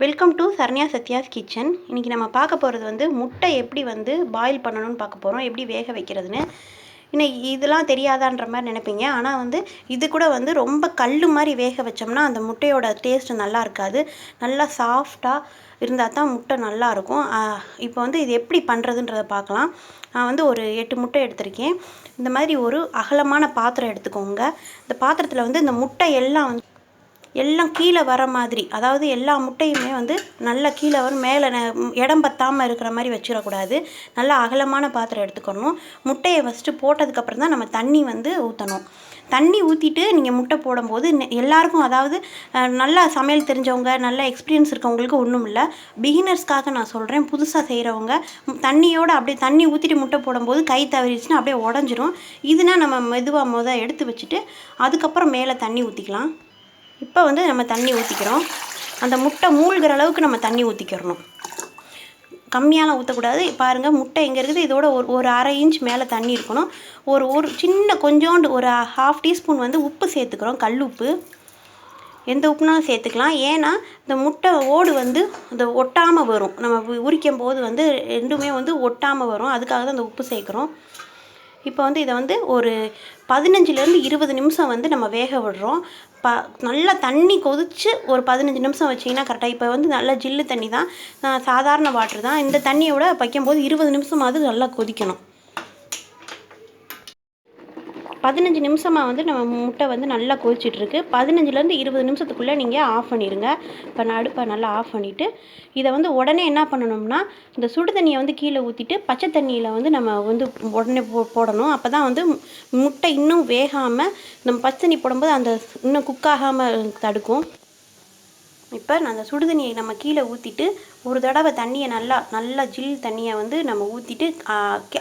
Welcome to Saranya Sathya's kitchen இன்றைக்கி நம்ம பார்க்க போகிறது வந்து முட்டை எப்படி வந்து பாயில் பண்ணணும்னு பார்க்க போகிறோம் எப்படி வேக வைக்கிறதுன்னு. இன்னைக்கு இதெல்லாம் தெரியாதான்ற மாதிரி நினைப்பீங்க. ஆனால் வந்து இது கூட வந்து ரொம்ப கல் மாதிரி வேக வச்சோம்னா அந்த முட்டையோட டேஸ்ட்டு நல்லா இருக்காது. நல்லா சாஃப்டாக இருந்தால் தான் முட்டை நல்லாயிருக்கும் இப்போ வந்து இது எப்படி பண்ணுறதுன்றத பார்க்கலாம். நான் வந்து ஒரு எட்டு முட்டை எடுத்திருக்கேன். இந்த மாதிரி ஒரு அகலமான பாத்திரம் எடுத்துக்கோங்க. இந்த பாத்திரத்தில் வந்து இந்த முட்டை எல்லாம் வந்து எல்லாம் கீழே வர மாதிரி அதாவது எல்லா முட்டையுமே வந்து நல்லா கீழே வரும் மேலே இடம் பத்தாமல் இருக்கிற மாதிரி வச்சிடக்கூடாது. நல்லா அகலமான பாத்திரம் எடுத்துக்கணும். முட்டையை ஃபஸ்ட்டு போட்டதுக்கப்புறம் தான் நம்ம தண்ணி வந்து ஊற்றணும் தண்ணி ஊற்றிட்டு நீங்கள் முட்டை போடும்போது எல்லாருக்கும் அதாவது நல்லா சமையல் தெரிஞ்சவங்க நல்ல எக்ஸ்பீரியன்ஸ் இருக்கவங்களுக்கு ஒன்றும் இல்லை. பிகினர்ஸ்க்காக நான் சொல்கிறேன் புதுசாக செய்கிறவங்க தண்ணியோடு அப்படியே தண்ணி ஊற்றிட்டு முட்டை போடும்போது கை தவறிச்சுன்னா அப்படியே உடஞ்சிரும். இதுனா நம்ம மெதுவாக மொதல் எடுத்து வச்சுட்டு அதுக்கப்புறம் மேலே தண்ணி ஊற்றிக்கலாம் இப்போ வந்து நம்ம தண்ணி ஊற்றிக்கிறோம் அந்த முட்டை மூழ்கிற அளவுக்கு நம்ம தண்ணி ஊற்றிக்கிறணும் கம்மியாலாம் ஊற்றக்கூடாது பாருங்கள் முட்டை எங்கே இருக்குது? இதோட ஒரு ஒரு அரை இன்ச் மேலே தண்ணி இருக்கணும். ஒரு ஒரு சின்ன கொஞ்சோண்டு ஒரு ஹாஃப் டீஸ்பூன் வந்து உப்பு சேர்த்துக்கிறோம் கல் உப்பு. எந்த உப்புனாலும் சேர்த்துக்கலாம். ஏன்னா இந்த முட்டை ஓடு வந்து இந்த ஒட்டாமல் வரும். நம்ம உரிக்கும் போது வந்து ரெண்டுமே வந்து ஒட்டாமல் வரும். அதுக்காக தான் அந்த உப்பு சேர்க்குறோம். இப்போ வந்து இதை வந்து ஒரு பதினஞ்சுலேருந்து இருபது நிமிஷம் வந்து நம்ம வேக விடுறோம். ப நல்லா தண்ணி கொதித்து ஒரு பதினஞ்சு நிமிஷம் வச்சிங்கன்னா கரெக்டாக இப்போ வந்து நல்லா ஜில்லு தண்ணி தான். சாதாரண வாட்ரு தான். இந்த தண்ணியை விட வைக்கும்போது இருபது நிமிஷமாவது நல்லா கொதிக்கணும். பதினஞ்சு நிமிஷமாக வந்து நம்ம முட்டை வந்து நல்லா கொதிச்சிட்ருக்கு. பதினஞ்சுலேருந்து இருபது நிமிஷத்துக்குள்ளே நீங்கள் ஆஃப் பண்ணிடுங்க. இப்போ நான் அடுப்பை நல்லா ஆஃப் பண்ணிவிட்டு இதை வந்து உடனே என்ன பண்ணணும்னா இந்த சுடு தண்ணியை வந்து கீழே ஊற்றிட்டு பச்சை தண்ணியில் வந்து நம்ம வந்து உடனே போ போடணும். அப்போ தான் வந்து முட்டை இன்னும் வேகாமல் நம்ம பச்சை தண்ணி போடும்போது அந்த இன்னும் குக்காகாமல் தடுக்கும். இப்போ அந்த சுடுதண்ணியை நம்ம கீழே ஊற்றிட்டு ஒரு தடவை தண்ணியை நல்லா நல்லா ஜில் தண்ணியை வந்து நம்ம ஊற்றிட்டு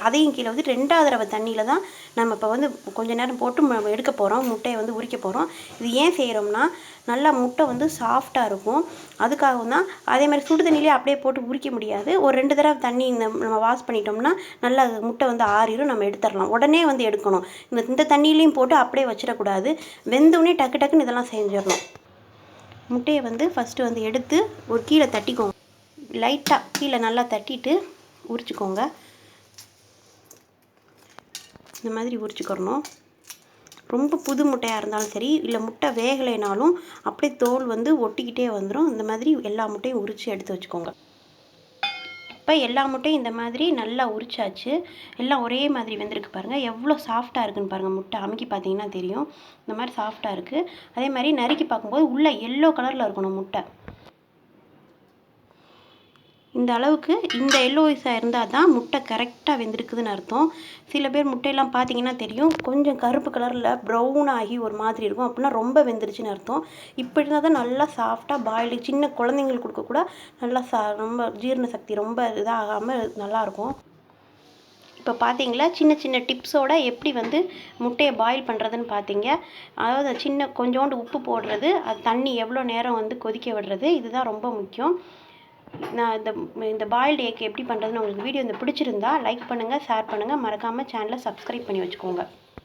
அதையும் கீழே வந்து ரெண்டாவது தடவை தண்ணியில் தான் நம்ம இப்போ வந்து கொஞ்ச நேரம் போட்டு நம்ம எடுக்க போகிறோம் முட்டையை வந்து உரிக்க போகிறோம் இது ஏன் செய்கிறோம்னா நல்லா முட்டை வந்து சாஃப்டாக இருக்கும். அதுக்காகவும் தான் அதே மாதிரி சுடு தண்ணியிலே அப்படியே போட்டு உரிக்க முடியாது. ஒரு ரெண்டு தடவை தண்ணி இந்த நம்ம வாஷ் பண்ணிட்டோம்னா நல்லா முட்டை வந்து ஆறிடும் நம்ம எடுத்துடலாம். உடனே வந்து எடுக்கணும். இந்த இந்த தண்ணியிலையும் போட்டு அப்படியே வச்சிடக்கூடாது. வெந்தோடனே டக்கு டக்குன்னு இதெல்லாம் செஞ்சிடணும். முட்டையை வந்து ஃபஸ்ட்டு வந்து எடுத்து ஒரு கீழே தட்டிக்கோங்க. லைட்டாக கீழே நல்லா தட்டிட்டு உரிச்சிக்கோங்க. இந்த மாதிரி உரிச்சிக்கிறணும். ரொம்ப புது முட்டையாக இருந்தாலும் சரி இல்லை முட்டை வேகலைனாலும் அப்படியே தோல் வந்து ஒட்டிக்கிட்டே வந்துடும் இந்த மாதிரி எல்லா முட்டையும் உரித்து எடுத்து வச்சுக்கோங்க. இப்போ எல்லா முட்டையும் இந்த மாதிரி நல்லா உரிச்சாச்சு. எல்லாம் ஒரே மாதிரி வெந்திருக்கு பாருங்கள் எவ்வளோ சாஃப்டாக இருக்குன்னு பாருங்கள் முட்டை. அமுக்கி பார்த்தீங்கன்னா தெரியும். இந்த மாதிரி சாஃப்டாக இருக்குது அதே மாதிரி நறுக்கி பார்க்கும்போது உள்ளே எல்லோ கலரில் இருக்கணும் முட்டை. இந்த அளவுக்கு இந்த எல்லோயிஸாக இருந்தால் தான் முட்டை கரெக்டாக வெந்திருக்குதுன்னு அர்த்தம். சில பேர் முட்டையெல்லாம் பார்த்தீங்கன்னா தெரியும். கொஞ்சம் கருப்பு கலரில் ப்ரௌன் ஆகி ஒரு மாதிரி இருக்கும். அப்படின்னா ரொம்ப வெந்துருச்சுன்னு அர்த்தம். இப்படி இருந்தால் தான் நல்லா சாஃப்டாக பாயில் சின்ன குழந்தைங்களுக்கு கொடுக்க கூட நல்லா சா ரொம்ப ஜீரண சக்தி ரொம்ப இதாகாமல் நல்லாயிருக்கும் இப்போ பார்த்தீங்களா சின்ன சின்ன டிப்ஸோட எப்படி வந்து முட்டையை பாயில் பண்ணுறதுன்னு பார்த்தீங்க அதாவது சின்ன கொஞ்சோண்டு உப்பு போடுறது அது தண்ணி எவ்வளோ நேரம் வந்து கொதிக்க விடுறது இதுதான் ரொம்ப முக்கியம். நான் இந்த இந்த பாயில்டு எக் எப்படி பண்ணுறதுன்னு உங்களுக்கு வீடியோ இந்த பிடிச்சிருந்தா லைக் பண்ணுங்கள் ஷேர் பண்ணுங்கள் மறக்காமல் சேனலை சப்ஸ்கிரைப் பண்ணி வச்சுக்கோங்க.